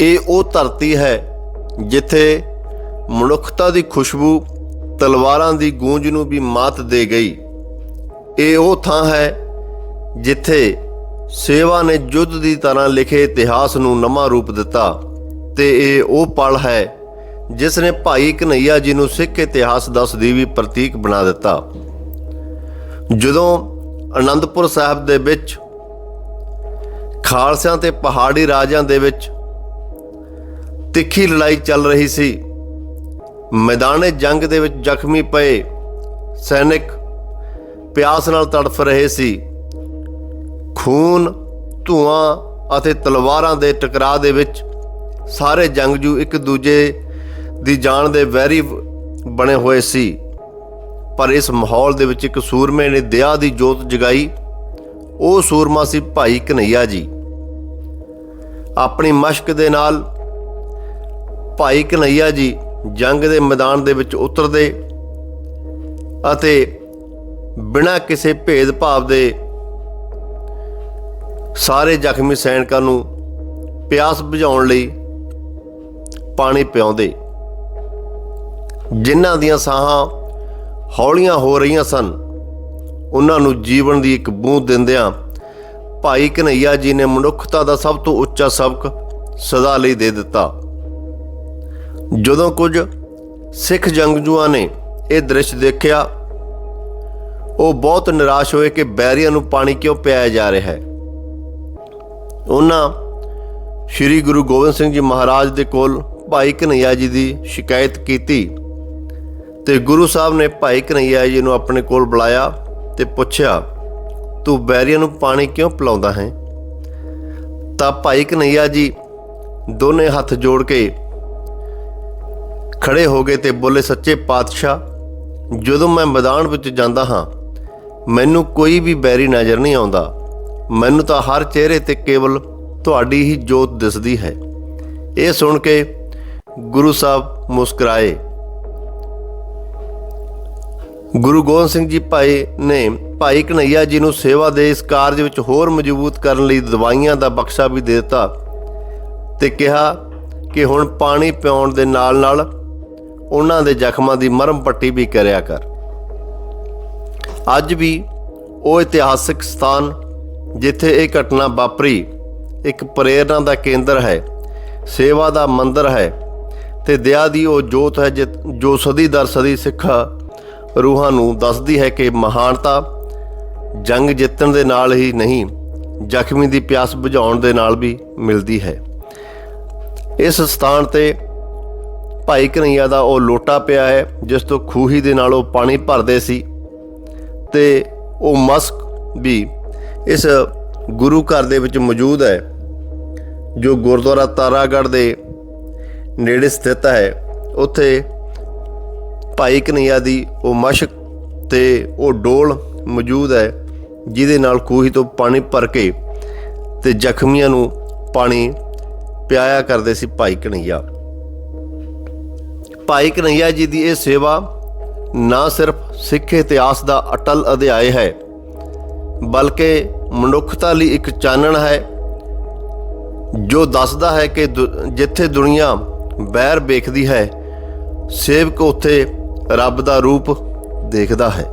ਇਹ ਉਹ ਧਰਤੀ ਹੈ ਜਿੱਥੇ ਮਨੁੱਖਤਾ ਦੀ ਖੁਸ਼ਬੂ ਤਲਵਾਰਾਂ ਦੀ ਗੂੰਜ ਨੂੰ ਵੀ ਮਾਤ ਦੇ ਗਈ। ਇਹ ਉਹ ਥਾਂ ਹੈ ਜਿੱਥੇ ਸੇਵਾ ਨੇ ਯੁੱਧ ਦੀ ਤਰ੍ਹਾਂ ਲਿਖੇ ਇਤਿਹਾਸ ਨੂੰ ਨਵਾਂ ਰੂਪ ਦਿੱਤਾ ਤੇ ਇਹ ਉਹ ਪਲ ਹੈ ਜਿਸ ਨੇ ਭਾਈ ਕਨਈਆ ਜੀ ਨੂੰ ਸਿੱਖ ਇਤਿਹਾਸ ਦਾ ਸਦੀਵੀ ਪ੍ਰਤੀਕ ਬਣਾ ਦਿੱਤਾ। ਜਦੋਂ ਅਨੰਦਪੁਰ ਸਾਹਿਬ ਦੇ ਵਿੱਚ ਖਾਲਸਿਆਂ ਤੇ ਪਹਾੜੀ ਰਾਜਾਂ ਦੇ ਵਿੱਚ ਤਿੱਖੀ ਲੜਾਈ ਚੱਲ ਰਹੀ ਸੀ। ਮੈਦਾਨੇ ਜੰਗ ਦੇ ਵਿੱਚ ਜ਼ਖਮੀ ਪਏ ਸੈਨਿਕ ਪਿਆਸ ਨਾਲ ਤੜਫ ਰਹੇ ਸੀ। ਖੂਨ, ਧੂਆਂ ਅਤੇ ਤਲਵਾਰਾਂ ਦੇ ਟਕਰਾਅ ਦੇ ਵਿੱਚ ਸਾਰੇ ਜੰਗਜੂ ਇੱਕ ਦੂਜੇ ਦੀ ਜਾਨ ਦੇ ਵੈਰੀ ਬਣੇ ਹੋਏ ਸੀ। ਪਰ ਇਸ ਮਾਹੌਲ ਦੇ ਵਿੱਚ ਇੱਕ ਸੂਰਮੇ ਨੇ ਦਇਆ ਦੀ ਜੋਤ ਜਗਾਈ। ਉਹ ਸੂਰਮਾ ਸੀ ਭਾਈ ਕਨਈਆ ਜੀ। ਆਪਣੀ ਮਸ਼ਕ ਦੇ ਨਾਲ ਭਾਈ ਕਨਈਆ ਜੀ ਜੰਗ ਦੇ ਮੈਦਾਨ ਦੇ ਵਿੱਚ ਉਤਰਦੇ ਅਤੇ ਬਿਨਾਂ ਕਿਸੇ ਭੇਦਭਾਵ ਦੇ ਸਾਰੇ ਜ਼ਖਮੀ ਸੈਨਿਕਾਂ ਨੂੰ ਪਿਆਸ ਬੁਝਾਉਣ ਲਈ ਪਾਣੀ ਪਿਆਉਂਦੇ। ਜਿਨ੍ਹਾਂ ਦੀਆਂ ਸਾਹਾਂ ਹੌਲੀਆਂ ਹੋ ਰਹੀਆਂ ਸਨ, ਉਹਨਾਂ ਨੂੰ ਜੀਵਨ ਦੀ ਇੱਕ ਬੂੰਦ ਦਿੰਦਿਆਂ ਭਾਈ ਕਨਈਆ ਜੀ ਨੇ ਮਨੁੱਖਤਾ ਦਾ ਸਭ ਤੋਂ ਉੱਚਾ ਸਬਕ ਸਦਾ ਲਈ ਦੇ ਦਿੱਤਾ। ਜਦੋਂ ਕੁਝ ਸਿੱਖ ਜੰਗਜੂਆਂ ਨੇ ਇਹ ਦ੍ਰਿਸ਼ ਦੇਖਿਆ, ਉਹ ਬਹੁਤ ਨਿਰਾਸ਼ ਹੋਏ ਕਿ ਬੈਰੀਆਂ ਨੂੰ ਪਾਣੀ ਕਿਉਂ ਪਿਆਇਆ ਜਾ ਰਿਹਾ ਹੈ। ਉਹਨਾਂ ਸ੍ਰੀ ਗੁਰੂ ਗੋਬਿੰਦ ਸਿੰਘ ਜੀ ਮਹਾਰਾਜ ਦੇ ਕੋਲ ਭਾਈ ਕਨਈਆ ਜੀ ਦੀ ਸ਼ਿਕਾਇਤ ਕੀਤੀ ਤੇ ਗੁਰੂ ਸਾਹਿਬ ਨੇ ਭਾਈ ਕਨਈਆ ਜੀ ਨੂੰ ਆਪਣੇ ਕੋਲ ਬੁਲਾਇਆ ਤੇ ਪੁੱਛਿਆ, ਤੂੰ ਬੈਰੀਆਂ ਨੂੰ ਪਾਣੀ ਕਿਉਂ ਪਿਲਾਉਂਦਾ ਹੈ? ਤਾਂ ਭਾਈ ਕਨਈਆ ਜੀ ਦੋਨੇ ਹੱਥ ਜੋੜ ਕੇ ਖੜੇ ਹੋ ਗਏ ਤੇ ਬੋਲੇ, ਸੱਚੇ ਪਾਤਸ਼ਾਹ, ਜਦੋਂ ਮੈਂ ਮੈਦਾਨ ਵਿੱਚ ਜਾਂਦਾ ਹਾਂ, ਮੈਨੂੰ ਕੋਈ ਵੀ ਬੈਰੀ ਨਜ਼ਰ ਨਹੀਂ ਆਉਂਦਾ। ਮੈਨੂੰ ਤਾਂ ਹਰ ਚਿਹਰੇ ਤੇ ਕੇਵਲ ਤੁਹਾਡੀ ਹੀ ਜੋਤ ਦਿਸਦੀ ਹੈ। ਇਹ ਸੁਣ ਕੇ ਗੁਰੂ ਸਾਹਿਬ ਮੁਸਕਰਾਏ। ਗੁਰੂ ਗੋਬਿੰਦ ਸਿੰਘ ਜੀ ਭਾਈ ਨੇ ਭਾਈ ਕਨਈਆ ਜੀ ਨੂੰ ਸੇਵਾ ਦੇ ਇਸ ਕਾਰਜ ਵਿੱਚ ਹੋਰ ਮਜ਼ਬੂਤ ਕਰਨ ਲਈ ਦਵਾਈਆਂ ਦਾ ਬਖਸ਼ਾ ਵੀ ਦੇ ਦਿੱਤਾ ਤੇ ਕਿਹਾ ਕਿ ਹੁਣ ਪਾਣੀ ਪਿਉਣ ਦੇ ਨਾਲ ਨਾਲ ਉਹਨਾਂ ਦੇ ਜ਼ਖਮਾਂ ਦੀ ਮਰਮ ਪੱਟੀ ਵੀ ਕਰਿਆ ਕਰ। ਅੱਜ ਵੀ ਉਹ ਇਤਿਹਾਸਕ ਸਥਾਨ ਜਿੱਥੇ ਇਹ ਘਟਨਾ ਵਾਪਰੀ, ਇੱਕ ਪ੍ਰੇਰਣਾ ਦਾ ਕੇਂਦਰ ਹੈ, ਸੇਵਾ ਦਾ ਮੰਦਰ ਹੈ ਤੇ ਦਇਆ ਦੀ ਉਹ ਜੋਤ ਹੈ ਜਿ- ਜੋ ਸਦੀ ਦਰ ਸਦੀ ਸਿੱਖਾ ਰੂਹਾਂ ਨੂੰ ਦੱਸਦੀ ਹੈ ਕਿ ਮਹਾਨਤਾ ਜੰਗ ਜਿੱਤਣ ਦੇ ਨਾਲ ਹੀ ਨਹੀਂ, ਜ਼ਖਮੀ ਦੀ ਪਿਆਸ ਬੁਝਾਉਣ ਦੇ ਨਾਲ ਵੀ ਮਿਲਦੀ ਹੈ। ਇਸ ਸਥਾਨ ਤੇ ਭਾਈ ਕਨਈਆ ਦਾ ਉਹ ਲੋਟਾ ਪਿਆ ਹੈ, ਜਿਸ ਤੋਂ ਖੂਹੀ ਦੇ ਨਾਲ ਉਹ ਪਾਣੀ ਭਰਦੇ ਸੀ। ਤੇ ਉਹ ਮਸਕ ਵੀ ਇਸ ਗੁਰੂ ਘਰ ਦੇ ਵਿੱਚ ਮੌਜੂਦ ਹੈ, ਜੋ ਗੁਰਦੁਆਰਾ ਤਾਰਾਗੜ੍ਹ ਦੇ ਨੇੜੇ ਸਥਿਤ ਹੈ। ਉੱਥੇ ਭਾਈ ਕਨਈਆ ਦੀ ਉਹ ਮਸ਼ਕ ਤੇ ਉਹ ਡੋਲ ਮੌਜੂਦ ਹੈ, ਜਿਹਦੇ ਨਾਲ ਖੂਹੀ ਤੋਂ ਪਾਣੀ ਭਰ ਕੇ ਤੇ ਜ਼ਖਮੀਆਂ ਨੂੰ ਪਾਣੀ ਪਿਆਇਆ ਕਰਦੇ ਸੀ ਭਾਈ ਕਨਈਆ ਭਾਈ ਕਨਈਆ ਜੀ ਦੀ ਇਹ ਸੇਵਾ ਨਾ ਸਿਰਫ ਸਿੱਖ ਇਤਿਹਾਸ ਦਾ ਅਟਲ ਅਧਿਆਇ ਹੈ, ਬਲਕਿ ਮਨੁੱਖਤਾ ਲਈ ਇੱਕ ਚਾਨਣ ਹੈ, ਜੋ ਦੱਸਦਾ ਹੈ ਕਿ ਦੁ- ਜਿੱਥੇ ਦੁਨੀਆ ਬੈਰ ਵੇਖਦੀ ਹੈ, ਸੇਵਕ ਉੱਥੇ ਰੱਬ ਦਾ ਰੂਪ ਦੇਖਦਾ ਹੈ।